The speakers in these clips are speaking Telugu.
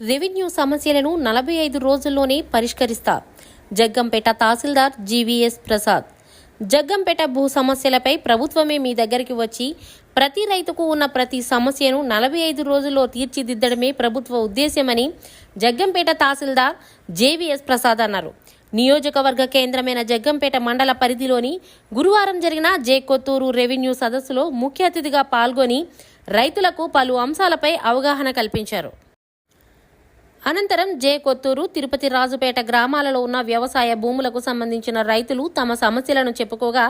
రెవెన్యూ సమస్యలను నలభై ఐదు రోజుల్లోనే పరిష్కరిస్తా. జగ్గంపేట తహసీల్దార్ జీవీఎస్ ప్రసాద్. జగ్గంపేట భూ సమస్యలపై ప్రభుత్వమే మీ దగ్గరికి వచ్చి ప్రతి రైతుకు ఉన్న ప్రతి సమస్యను నలభై ఐదు రోజుల్లో తీర్చిదిద్దడమే ప్రభుత్వ ఉద్దేశ్యమని జగ్గంపేట తహసీల్దార్ జేవీఎస్ ప్రసాద్ అన్నారు. నియోజకవర్గ కేంద్రమైన జగ్గంపేట మండల పరిధిలోని గురువారం జరిగిన జే కొత్తూరు రెవెన్యూ సదస్సులో ముఖ్య అతిథిగా పాల్గొని రైతులకు పలు అంశాలపై అవగాహన కల్పించారు. అనంతరం జే కొత్తూరు తిరుపతి రాజుపేట గ్రామాలలో ఉన్న వ్యవసాయ భూములకు సంబంధించిన రైతులు తమ సమస్యలను చెప్పుకోగా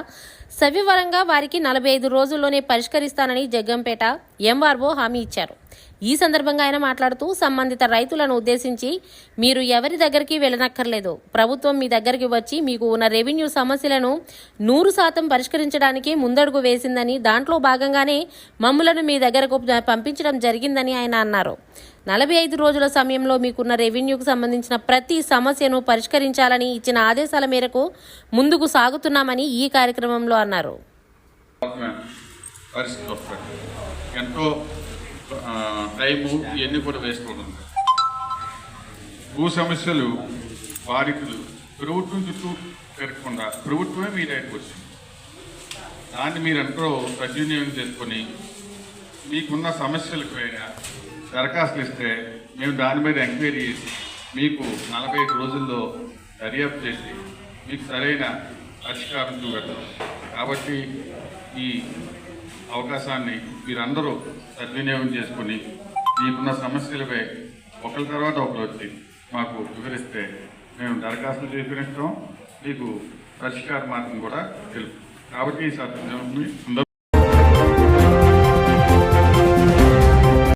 సవివరంగా వారికి నలభై ఐదు రోజుల్లోనే పరిష్కరిస్తానని జగ్గంపేట ఎంఆర్ఓ హామీ ఇచ్చారు. ఈ సందర్భంగా ఆయన మాట్లాడుతూ సంబంధిత రైతులను ఉద్దేశించి మీరు ఎవరి దగ్గరికి వెళ్ళనక్కర్లేదు. ప్రభుత్వం మీ దగ్గరికి వచ్చి మీకు ఉన్న రెవెన్యూ సమస్యలను నూరు శాతం పరిష్కరించడానికి ముందడుగు వేసిందని దాంట్లో భాగంగానే మమ్ములను మీ దగ్గరకు పంపించడం జరిగిందని ఆయన అన్నారు. నలభై ఐదు రోజుల సమయంలో మీకున్న రెవెన్యూకు సంబంధించిన ప్రతి సమస్యను పరిష్కరించాలని ఇచ్చిన ఆదేశాల మేరకు ముందుకు సాగుతున్నామని ఈ కార్యక్రమంలో అన్నారు. పరిస్థితి వస్తుంది. ఎంతో టైము ఇవన్నీ కూడా వేసుకోవడం. భూ సమస్యలు బాధితులు ప్రభుత్వం చుట్టూ తిరగకుండా ప్రభుత్వమే మీ దగ్గరికి వచ్చింది. దాన్ని మీరు ఎంతో సద్వినియోగం చేసుకొని మీకున్న సమస్యలకు అయినా దరఖాస్తులు ఇస్తే మేము దాని మీద ఎంక్వైరీ చేసి మీకు నలభై ఐదు రోజుల్లో దర్యాప్తు చేసి మీకు సరైన పరిష్కారం చూపెడతాం. కాబట్టి ఈ అవకాశాన్ని మీరందరూ సద్వినియోగం చేసుకొని మీకున్న సమస్యలపై ఒకరి తర్వాత ఒకరు వచ్చి మాకు వివరిస్తే మేము దరఖాస్తులు చేపించడం మీకు పరిష్కార మార్గం కూడా తెలుపు. కాబట్టి ఈ సద్వినియోగం